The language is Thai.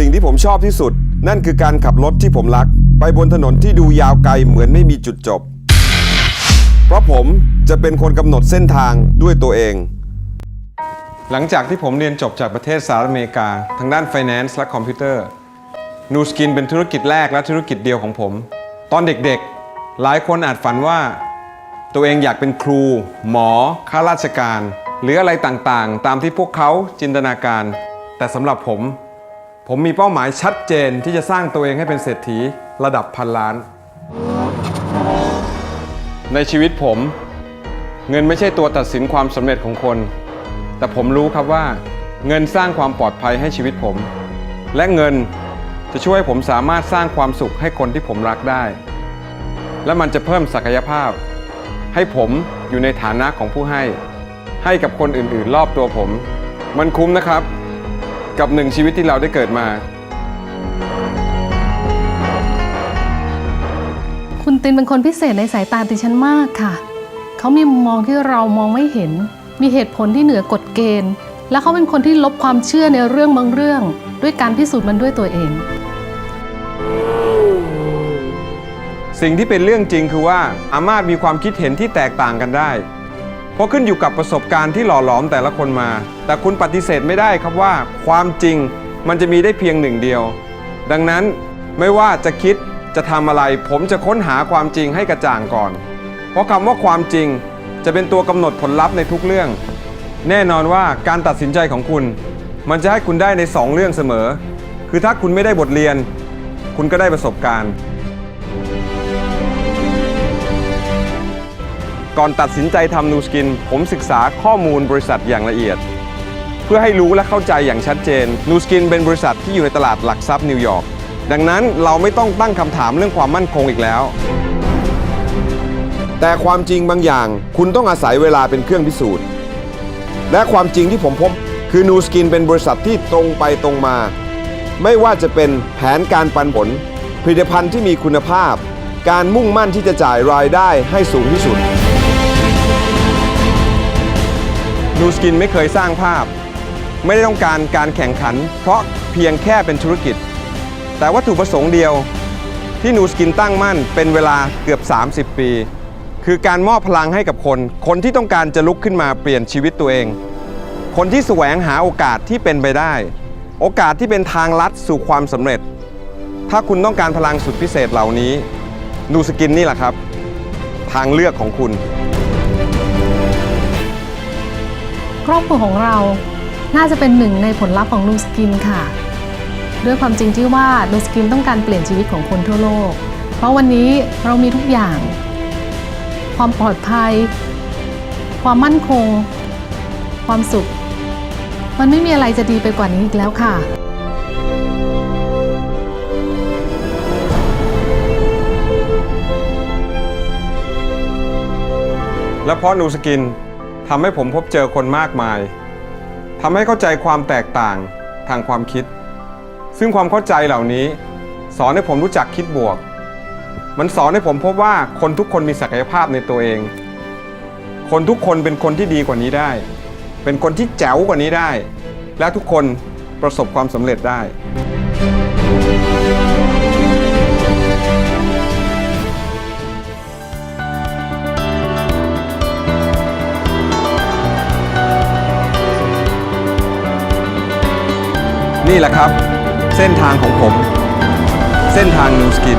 สิ่งที่ผมชอบที่สุด นั่นคือการขับรถที่ผมรัก ไปบนถนนที่ดูยาวไกลเหมือนไม่มีจุดจบ เพราะผมจะเป็นคนกำหนดเส้นทางด้วยตัวเอง หลังจากที่ผมเรียนจบจากประเทศสหรัฐอเมริกา ทางด้าน Finance และคอมพิวเตอร์นูสกินเป็นธุรกิจแรกและธุรกิจเดียวของผม ตอนเด็กๆ หลายคนอาจฝันว่า ตัวเองอยากเป็นครู หมอ ข้าราชการ หรืออะไรต่างๆ ตามที่พวกเขาจินตนาการ แต่สำหรับผม ผมมีเป้าหมายชัดเจนที่จะสร้างตัวเองให้เป็นเศรษฐีระดับพันล้าน ในชีวิตผม เงินไม่ใช่ตัวตัดสินความสำเร็จของคน แต่ผมรู้ครับว่า เงินสร้างความปลอดภัยให้ชีวิตผม และเงินจะช่วยผมสามารถสร้างความสุขให้คนที่ผมรักได้ และมันจะเพิ่มศักยภาพ ให้ผมอยู่ในฐานะของผู้ให้ ให้กับคนอื่นๆ รอบตัวผม มันคุ้มนะครับ กับหนึ่งชีวิตที่เราได้เกิดมา คุณตินเป็นคนพิเศษในสายตาดิฉันมากค่ะ เขามีมุมมองที่เรามองไม่เห็น มีเหตุผลที่เหนือกฎเกณฑ์ และเขาเป็นคนที่ลบความเชื่อในเรื่องบางเรื่อง ด้วยการพิสูจน์มันด้วยตัวเอง สิ่งที่เป็นเรื่องจริงคือว่าอาม่ามีความคิดเห็นที่แตกต่างกันได้ เพราะขึ้นอยู่กับประสบการณ์ที่หล่อหลอมแต่ละคนมา แต่คุณปฏิเสธไม่ได้ครับว่า ความจริงมันจะมีได้เพียงหนึ่งเดียว ดังนั้นไม่ว่าจะคิดจะทำอะไร ผมจะค้นหาความจริงให้กระจ่างก่อน เพราะคำว่าความจริงจะเป็นตัวกำหนดผลลัพธ์ในทุกเรื่อง แน่นอนว่าการตัดสินใจของคุณ มันจะให้คุณได้ในสองเรื่องเสมอ คือถ้าคุณไม่ได้บทเรียน คุณก็ได้ประสบการณ์ ก่อนตัดสินใจทำนูสกิน ผมศึกษาข้อมูลบริษัทอย่างละเอียด เพื่อให้รู้และเข้าใจอย่างชัดเจนนูสกินเป็นบริษัทที่อยู่ในตลาดหลักทรัพย์นิวยอร์กดังนั้นเราไม่ต้องตั้งคำถามเรื่องความมั่นคงอีกแล้ว แต่ความจริงบางอย่าง คุณต้องอาศัยเวลาเป็นเครื่องพิสูจน์ และความจริงที่ผมพบคือนูสกินเป็นบริษัทที่ตรงไปตรงมา ไม่ว่าจะเป็นแผนการปันผล ผลิตภัณฑ์ที่มีคุณภาพ การมุ่งมั่นที่จะจ่ายรายได้ให้สูงที่สุด นูสกินไม่เคยสร้างภาพ ไม่ได้ต้องการการแข่งขัน เพราะเพียงแค่เป็นธุรกิจ แต่วัตถุประสงค์เดียว ที่นูสกินตั้งมั่นเป็นเวลาเกือบ 30 ปี คือการมอบพลังให้กับคน คนที่ต้องการจะลุกขึ้นมาเปลี่ยนชีวิตตัวเอง คนที่แสวงหาโอกาสที่เป็นไปได้ โอกาสที่เป็นทางลัดสู่ความสำเร็จ ถ้าคุณต้องการพลังสุดพิเศษเหล่านี้นูสกินนี่แหละครับ ทางเลือกของคุณ ครอบครัวของเราน่าจะเป็นหนึ่งในผลลัพธ์ของนูสกินค่ะ ด้วยความจริงที่ว่านูสกินต้องการเปลี่ยนชีวิตของคนทั่วโลก เพราะวันนี้เรามีทุกอย่าง ความปลอดภัย ความมั่นคง ความสุข มันไม่มีอะไรจะดีไปกว่านี้อีกแล้วค่ะและเพราะนูสกิน ทำให้ผมพบเจอคนมากมายทำให้เข้าใจความแตกต่างทางความคิด ซึ่งความเข้าใจเหล่านี้ สอนให้ผมรู้จักคิดบวก มันสอนให้ผมพบว่าคนทุกคนมีศักยภาพในตัวเอง คนทุกคนเป็นคนที่ดีกว่านี้ได้ เป็นคนที่แจ๋วกว่านี้ได้ และทุกคนประสบความสำเร็จได้ นี่แหละครับ เส้นทางของผม เส้นทางนูสกิน